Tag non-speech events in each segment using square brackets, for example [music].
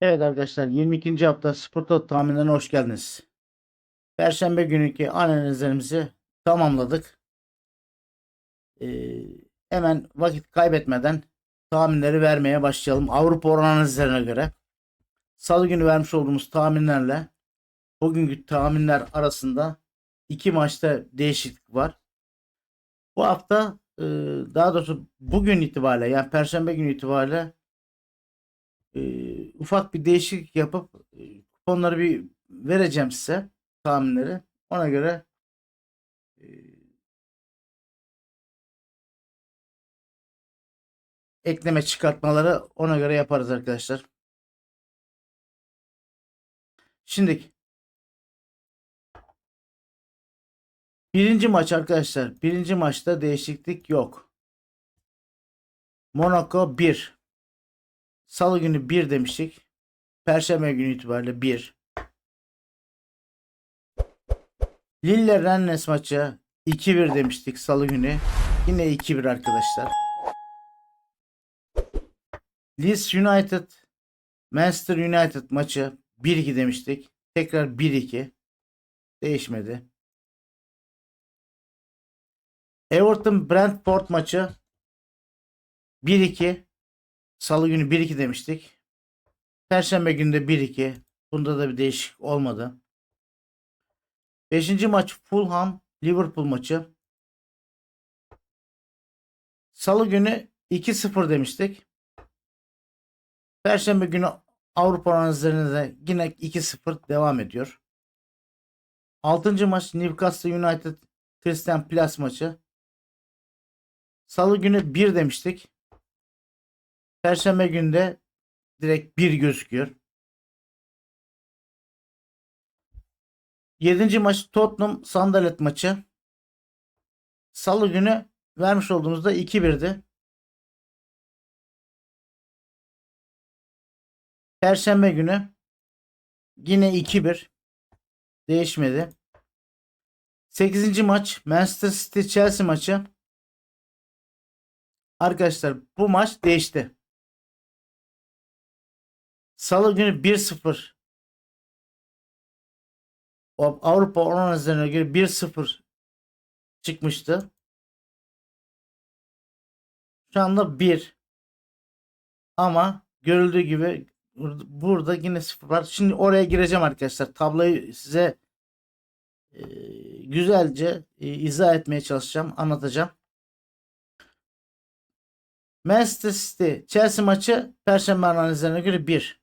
Evet arkadaşlar 22. hafta spor Toto tahminlerine hoş geldiniz. Perşembe günkü analizlerimizi tamamladık. Ee, hemen vakit kaybetmeden tahminleri vermeye başlayalım. Avrupa oran analizlerine göre. Salı günü vermiş olduğumuz tahminlerle bugünkü tahminler arasında iki maçta değişiklik var. Bu hafta e, daha doğrusu bugün itibariyle yani Perşembe günü itibariyle e, ufak bir değişiklik yapıp e, kuponları bir vereceğim size tahminleri. Ona göre e, ekleme çıkartmaları ona göre yaparız arkadaşlar. Şimdi birinci maç arkadaşlar. Birinci maçta değişiklik yok. Monaco 1. Salı günü 1 demiştik. Perşembe günü itibariyle 1. Lille Rennes maçı 2-1 demiştik salı günü. Yine 2-1 arkadaşlar. Leeds United Manchester United maçı 1-2 demiştik. Tekrar 1-2. Değişmedi. Everton Brentford maçı 1-2. Salı günü 1-2 demiştik. Perşembe günü de 1-2. Bunda da bir değişiklik olmadı. Beşinci maç Fulham Liverpool maçı. Salı günü 2-0 demiştik. Perşembe günü Avrupa analizlerinde de yine 2-0 devam ediyor. Altıncı maç Newcastle United Christian Palace maçı. Salı günü 1 demiştik. Perşembe günde direkt 1 gözüküyor. Yedinci maç Tottenham Sandalet maçı. Salı günü vermiş olduğumuzda 2-1'di. Perşembe günü yine 2-1. Değişmedi. 8. maç Manchester City Chelsea maçı. Arkadaşlar bu maç değişti. Salı günü 1-0. O Avrupa oran üzerine göre 1-0 çıkmıştı. Şu anda 1. Ama görüldüğü gibi bur- burada yine 0 var. Şimdi oraya gireceğim arkadaşlar. Tabloyu size e, güzelce e, izah etmeye çalışacağım. Anlatacağım. Manchester City Chelsea maçı Perşembe analizlerine göre 1.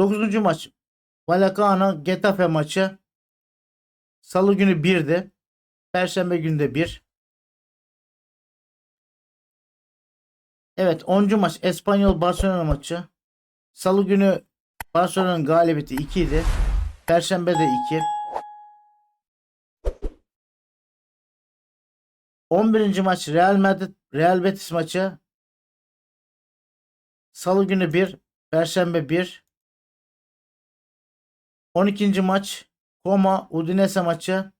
9. maç Vallecano Getafe maçı Salı günü 1'di. Perşembe günü de 1. Evet 10. maç Espanyol Barcelona maçı. Salı günü Barcelona'nın galibiyeti 2 idi. Perşembe de 2. 11. maç Real Madrid Real Betis maçı. Salı günü 1, Perşembe 1. 12. maç Roma Udinese maçı.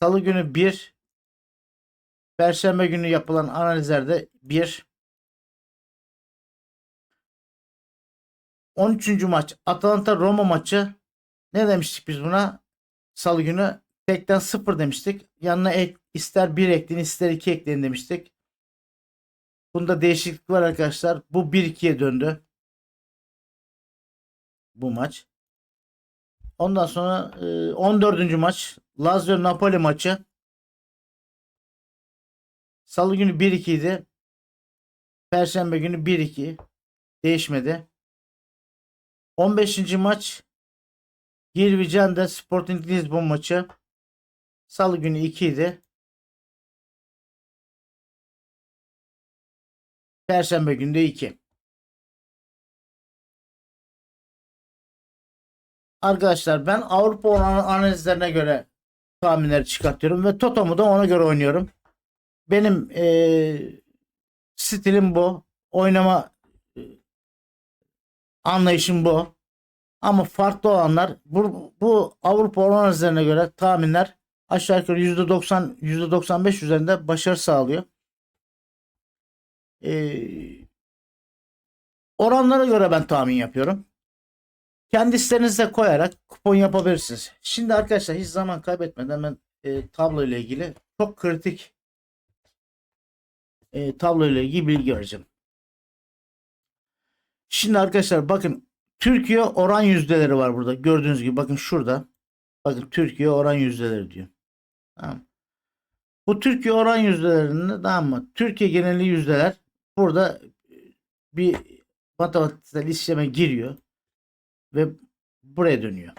Salı günü 1. Perşembe günü yapılan analizlerde 1. 13. maç Atalanta Roma maçı. Ne demiştik biz buna? Salı günü tekten 0 demiştik. Yanına ek, ister 1 ekleyin ister 2 ekleyin demiştik. Bunda değişiklik var arkadaşlar. Bu 1-2'ye döndü. Bu maç. Ondan sonra e, 14. maç Lazio Napoli maçı. Salı günü 1-2 idi. Perşembe günü 1-2. Değişmedi. 15. maç Girvicen'de Sporting Lisbon maçı. Salı günü 2 idi. Perşembe günü de 2. Arkadaşlar ben Avrupa analizlerine göre tahminleri çıkartıyorum ve Toto'mu da ona göre oynuyorum. Benim eee, stilim bu. Oynama e, anlayışım bu. Ama farklı olanlar bu, bu Avrupa analizlerine göre tahminler aşağı yukarı %90 %95 üzerinde başarı sağlıyor. Eee Oranlara göre ben tahmin yapıyorum. Kendi sitenizde koyarak kupon yapabilirsiniz. Şimdi arkadaşlar hiç zaman kaybetmeden ben e, tablo ile ilgili çok kritik e, tablo ile ilgili bilgi vereceğim. Şimdi arkadaşlar bakın Türkiye oran yüzdeleri var burada. Gördüğünüz gibi bakın şurada. Bakın Türkiye oran yüzdeleri diyor. Tamam. Bu Türkiye oran yüzdelerinde tamam mı? Türkiye geneli yüzdeler burada bir matematiksel işleme giriyor ve buraya dönüyor.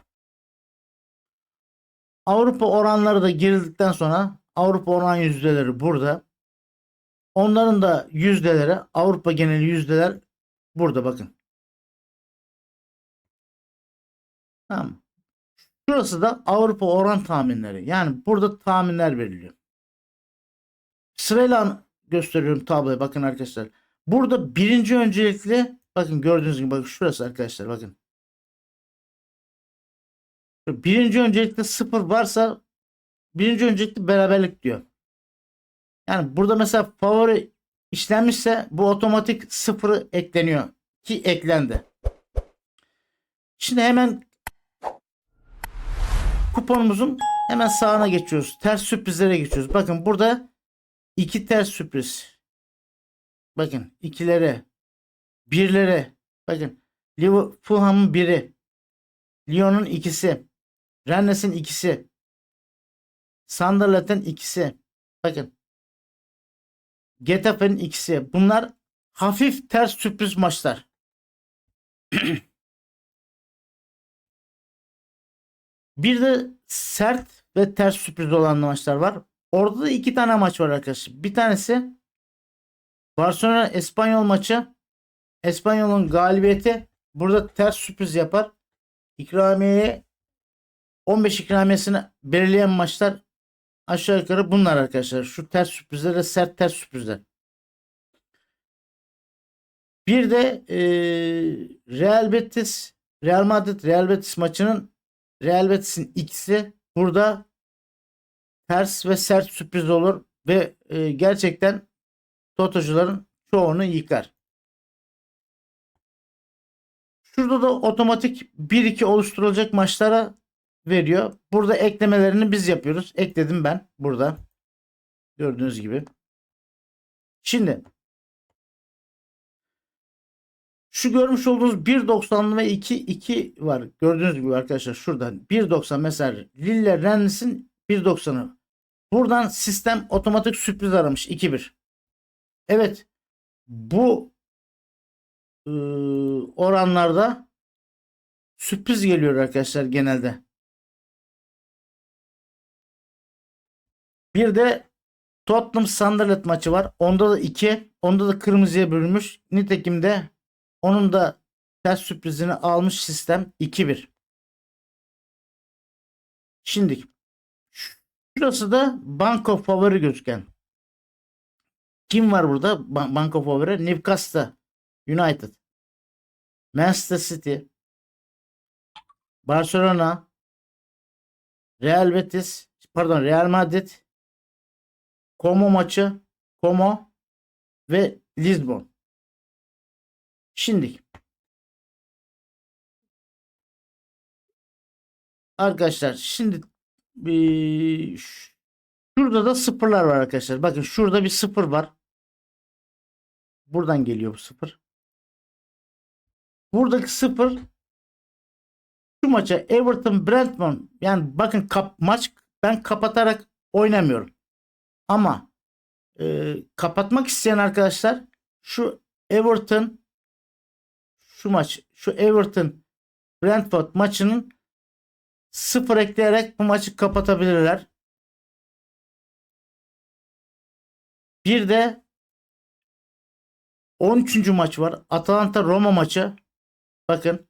Avrupa oranları da girildikten sonra Avrupa oran yüzdeleri burada. Onların da yüzdeleri Avrupa geneli yüzdeler burada bakın. Tamam. Şurası da Avrupa oran tahminleri. Yani burada tahminler veriliyor. Sırayla gösteriyorum tabloya bakın arkadaşlar. Burada birinci öncelikli bakın gördüğünüz gibi bakın şurası arkadaşlar bakın. Birinci öncelikli sıfır varsa birinci öncelikli beraberlik diyor. Yani burada mesela favori işlenmişse bu otomatik sıfırı ekleniyor. Ki eklendi. Şimdi hemen kuponumuzun hemen sağına geçiyoruz. Ters sürprizlere geçiyoruz. Bakın burada iki ters sürpriz. Bakın ikilere, birlere. Bakın Fulham'ın biri. Lyon'un ikisi. Rennes'in ikisi. Sunderland'ın ikisi. Bakın. Getafe'nin ikisi. Bunlar hafif ters sürpriz maçlar. [clears throat] Bir de sert ve ters sürpriz olan maçlar var. Orada da iki tane maç var arkadaşlar. Bir tanesi Barcelona Espanyol maçı. Espanyol'un galibiyeti burada ters sürpriz yapar. İkramiye 15 ikramiyesini belirleyen maçlar aşağı yukarı bunlar arkadaşlar. Şu ters sürprizler de sert ters sürprizler. Bir de e, Real Betis Real Madrid Real Betis maçının Real Betis'in ikisi burada ters ve sert sürpriz olur ve e, gerçekten Totocuların çoğunu yıkar. Şurada da otomatik 1-2 oluşturulacak maçlara veriyor. Burada eklemelerini biz yapıyoruz. Ekledim ben burada. Gördüğünüz gibi. Şimdi şu görmüş olduğunuz 1.90 ve 2 2 var. Gördüğünüz gibi arkadaşlar şuradan 1.90 mesela Lille Rennes'in 1.90'ı. Buradan sistem otomatik sürpriz aramış 2-1. Evet. Bu ıı, oranlarda sürpriz geliyor arkadaşlar genelde. Bir de Tottenham Sunderland maçı var. Onda da 2. Onda da kırmızıya bölünmüş. Nitekim de onun da ters sürprizini almış sistem 2-1. Şimdi şurası da banko favori gözüken. Kim var burada? Ba- banko favori. Newcastle United. Manchester City. Barcelona. Real Betis. Pardon Real Madrid. Como maçı. Como ve Lisbon. Şimdi arkadaşlar şimdi bir şurada da sıfırlar var arkadaşlar. Bakın şurada bir sıfır var. Buradan geliyor bu sıfır. Buradaki sıfır şu maça Everton Brentford yani bakın kap, maç ben kapatarak oynamıyorum. Ama e, kapatmak isteyen arkadaşlar şu Everton şu maç şu Everton Brentford maçının sıfır ekleyerek bu maçı kapatabilirler. Bir de 13. maç var. Atalanta Roma maçı. Bakın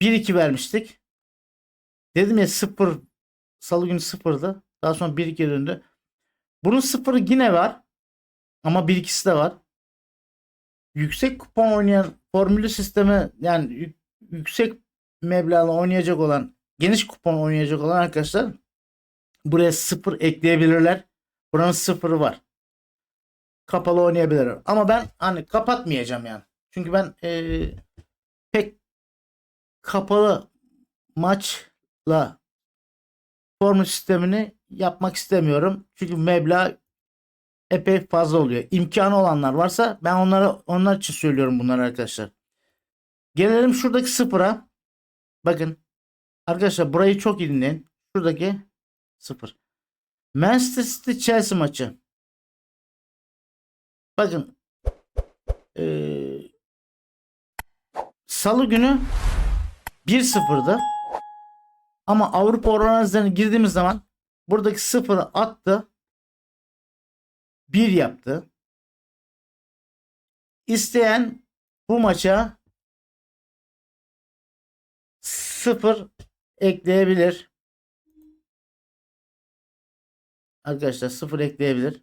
1-2 vermiştik. Dedim ya 0 Salı günü 0'dı. Daha sonra 1-2 döndü. Bunun 0'ı yine var. Ama 1-2'si de var. Yüksek kupon oynayan formülü sisteme yani yük- yüksek meblağla oynayacak olan geniş kupon oynayacak olan arkadaşlar buraya 0 ekleyebilirler. Buranın 0'ı var. kapalı oynayabilir. Ama ben hani kapatmayacağım yani. Çünkü ben e, pek kapalı maçla formül sistemini yapmak istemiyorum. Çünkü meblağ epey fazla oluyor. İmkanı olanlar varsa ben onlara onlar için söylüyorum bunları arkadaşlar. Gelelim şuradaki sıfıra. Bakın arkadaşlar burayı çok iyi dinleyin. Şuradaki sıfır. Manchester City Chelsea maçı. Bakın eee, Salı günü 1-0'dı. Ama Avrupa oranlarına girdiğimiz zaman buradaki sıfırı attı. 1 yaptı. İsteyen bu maça 0 ekleyebilir. Arkadaşlar 0 ekleyebilir.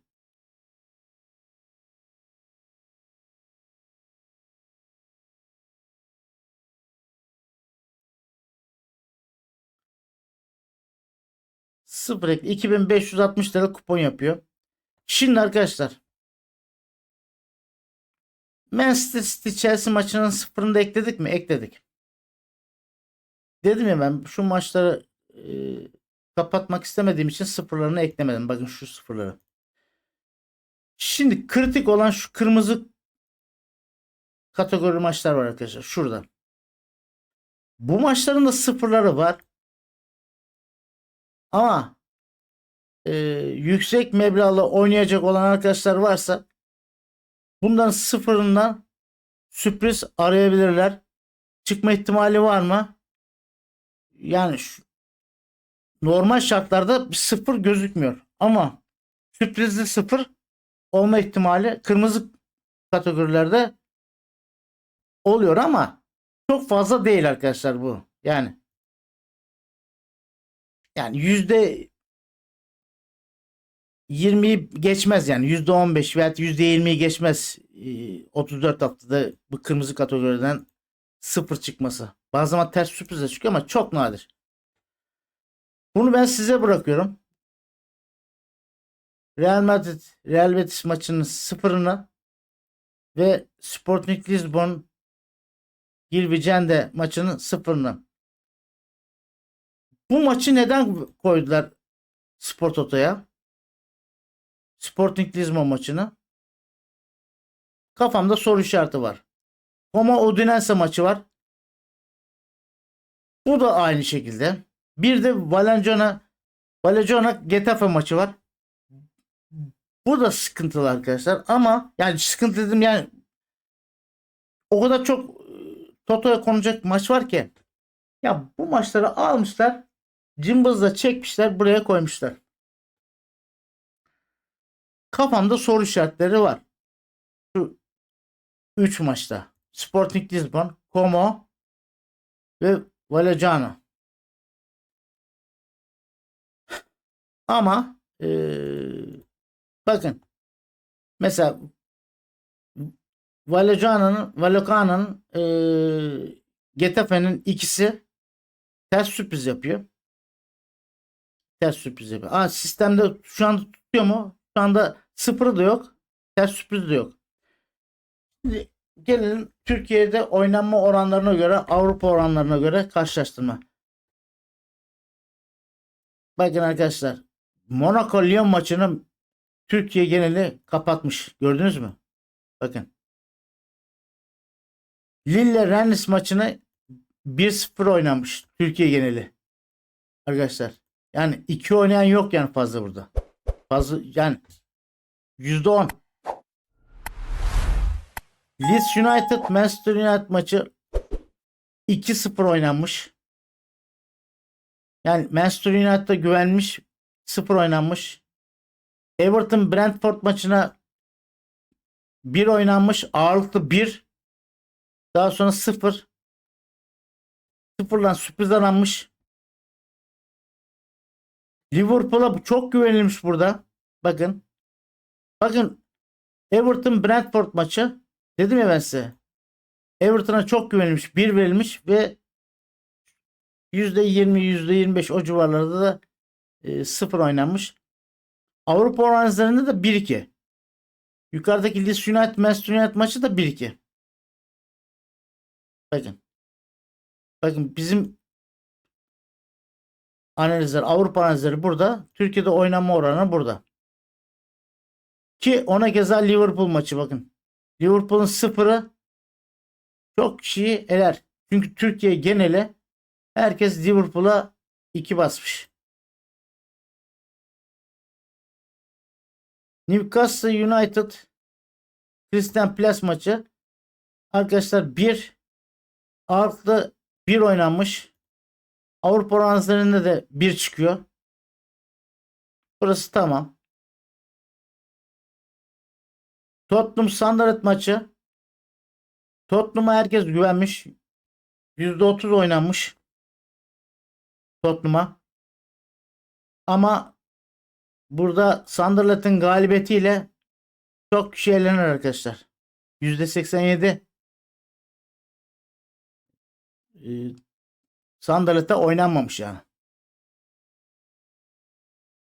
Sıfır ekle 2560 lira kupon yapıyor. Şimdi arkadaşlar Manchester City Chelsea maçının sıfırını da ekledik mi? Ekledik. Dedim ya ben şu maçları e, kapatmak istemediğim için sıfırlarını eklemedim. Bakın şu sıfırları. Şimdi kritik olan şu kırmızı kategori maçlar var arkadaşlar. Şurada. Bu maçların da sıfırları var. Ama e, yüksek meblağla oynayacak olan arkadaşlar varsa bundan sıfırından sürpriz arayabilirler. Çıkma ihtimali var mı? Yani şu, normal şartlarda bir sıfır gözükmüyor. Ama sürprizli sıfır olma ihtimali kırmızı kategorilerde oluyor ama çok fazla değil arkadaşlar bu. Yani yani yüzde 20'yi geçmez yani yüzde 15 veya yüzde 20'yi geçmez Ee, 34 haftada bu kırmızı kategoriden sıfır çıkması. Bazı zaman ters sürpriz de çıkıyor ama çok nadir. Bunu ben size bırakıyorum. Real Madrid Real Betis maçının sıfırını ve Sporting Lisbon Girvicende maçının sıfırını. Bu maçı neden koydular Spor Toto'ya? Sporting Lisbon maçını. Kafamda soru işareti var. Roma Udinese maçı var. Bu da aynı şekilde. Bir de Valenciana Valenciana Getafe maçı var. Bu da sıkıntılı arkadaşlar ama yani sıkıntı dedim yani o kadar çok e, Toto'ya konacak maç var ki ya bu maçları almışlar cımbızla çekmişler buraya koymuşlar. Kafamda soru işaretleri var. Şu 3 maçta. Sporting Lisbon, Como ve Vallecano. Ama eee, bakın mesela Vallecano'nun Vallecano'nun eee Getafe'nin ikisi ters sürpriz yapıyor. Ters sürpriz yapıyor. Aa, sistemde şu anda tutuyor mu? Şu anda sıfırı da yok. Ters sürpriz de yok. Şimdi gelelim Türkiye'de oynanma oranlarına göre Avrupa oranlarına göre karşılaştırma. Bakın arkadaşlar Monaco Lyon maçını Türkiye geneli kapatmış. Gördünüz mü? Bakın. Lille Rennes maçını 1-0 oynamış Türkiye geneli. Arkadaşlar. Yani iki oynayan yok yani fazla burada. Fazla yani %10. Leeds United Manchester United maçı 2-0 oynanmış. Yani Manchester United'a güvenmiş 0 oynanmış. Everton Brentford maçına 1 oynanmış. Ağırlıklı 1. Daha sonra 0. 0'dan sürpriz aranmış. Liverpool'a çok güvenilmiş burada. Bakın. Bakın Everton Brentford maçı dedim ya ben size. Everton'a çok güvenilmiş. 1 verilmiş ve %20 %25 o civarlarda da e, 0 oynanmış. Avrupa oranlarında da 1-2. Yukarıdaki Leeds United Manchester United maçı da 1-2. Bakın. Bakın bizim analizler, Avrupa analizleri burada. Türkiye'de oynanma oranı burada. Ki ona keza Liverpool maçı bakın. Liverpool'un sıfırı çok kişiyi eler. Çünkü Türkiye geneli herkes Liverpool'a 2 basmış. Newcastle United Christian Palace maçı arkadaşlar 1 artı 1 oynanmış. Avrupa oranlarında de 1 çıkıyor. Burası tamam. Tottenham Sunderland maçı. Tottenham'a herkes güvenmiş. %30 oynanmış. Tottenham'a. Ama burada Sunderland'ın galibiyetiyle çok kişi arkadaşlar. %87 e, Sunderland'da oynanmamış yani.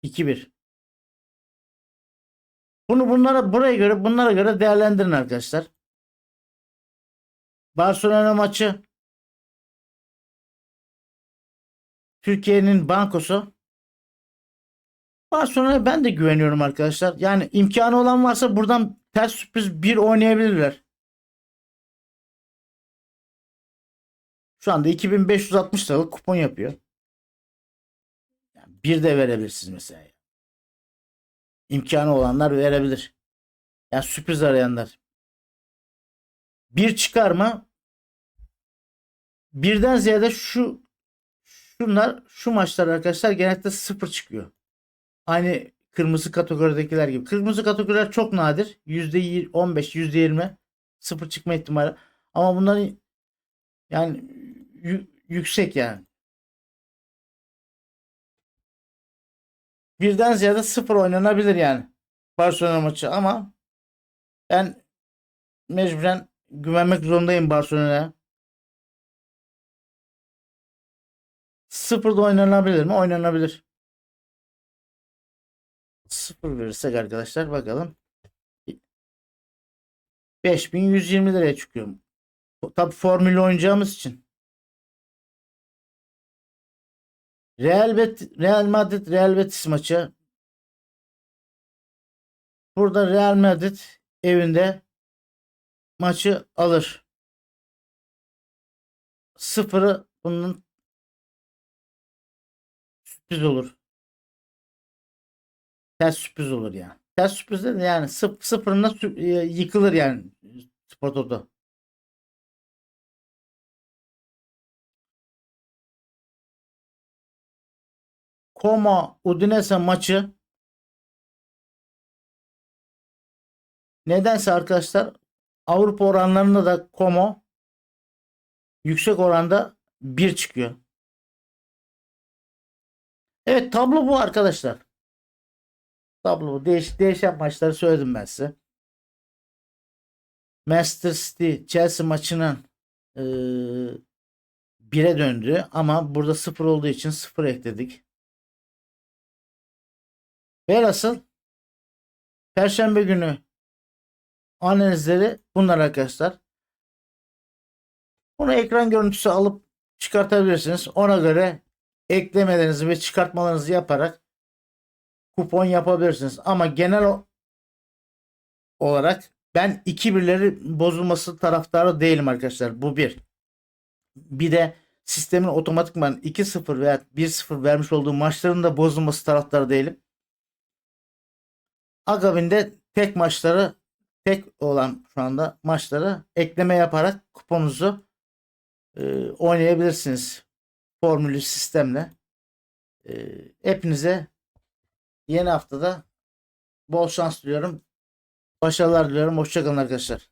2-1. Bunu bunlara buraya göre bunlara göre değerlendirin arkadaşlar. Barcelona maçı Türkiye'nin bankosu Barcelona'ya ben de güveniyorum arkadaşlar. Yani imkanı olan varsa buradan ters sürpriz bir oynayabilirler. Şu anda 2560 liralık kupon yapıyor. Yani bir de verebilirsiniz mesela. İmkanı olanlar verebilir. Yani sürpriz arayanlar. Bir çıkar mı? Birden ziyade şu şunlar şu maçlar arkadaşlar genellikle sıfır çıkıyor. Aynı kırmızı kategoridekiler gibi. Kırmızı kategoriler çok nadir. %15, %20 sıfır çıkma ihtimali. Ama bunların yani yüksek yani. Birden ziyade sıfır oynanabilir yani. Barcelona maçı ama ben mecburen güvenmek zorundayım Barcelona'ya. Sıfırda oynanabilir mi? Oynanabilir. Sıfır verirsek arkadaşlar bakalım. 5120 liraya çıkıyor. Tabi formülü oynayacağımız için. Real, Bet Real Madrid Real Betis maçı. Burada Real Madrid evinde maçı alır. Sıfırı bunun sürpriz olur. Ters sürpriz olur yani. Ters sürpriz de yani sıf sıfırına e, yıkılır yani Spor Toto. Como Udinese maçı nedense arkadaşlar Avrupa oranlarında da Como yüksek oranda 1 çıkıyor. Evet tablo bu arkadaşlar. Tablo bu. Değiş, değişen maçları söyledim ben size. Manchester City Chelsea maçının eee 1'e döndü ama burada 0 olduğu için 0 ekledik. Velhasıl Perşembe günü analizleri bunlar arkadaşlar. Bunu ekran görüntüsü alıp çıkartabilirsiniz. Ona göre eklemelerinizi ve çıkartmalarınızı yaparak kupon yapabilirsiniz. Ama genel olarak ben 2-1'leri bozulması taraftarı değilim arkadaşlar. Bu bir. Bir de sistemin otomatikman 2-0 veya 1-0 vermiş olduğu maçların da bozulması taraftarı değilim. Akabinde tek maçları tek olan şu anda maçları ekleme yaparak kuponunuzu e, oynayabilirsiniz. Formülü sistemle. E, hepinize yeni haftada bol şans diliyorum. Başarılar diliyorum. Hoşçakalın arkadaşlar.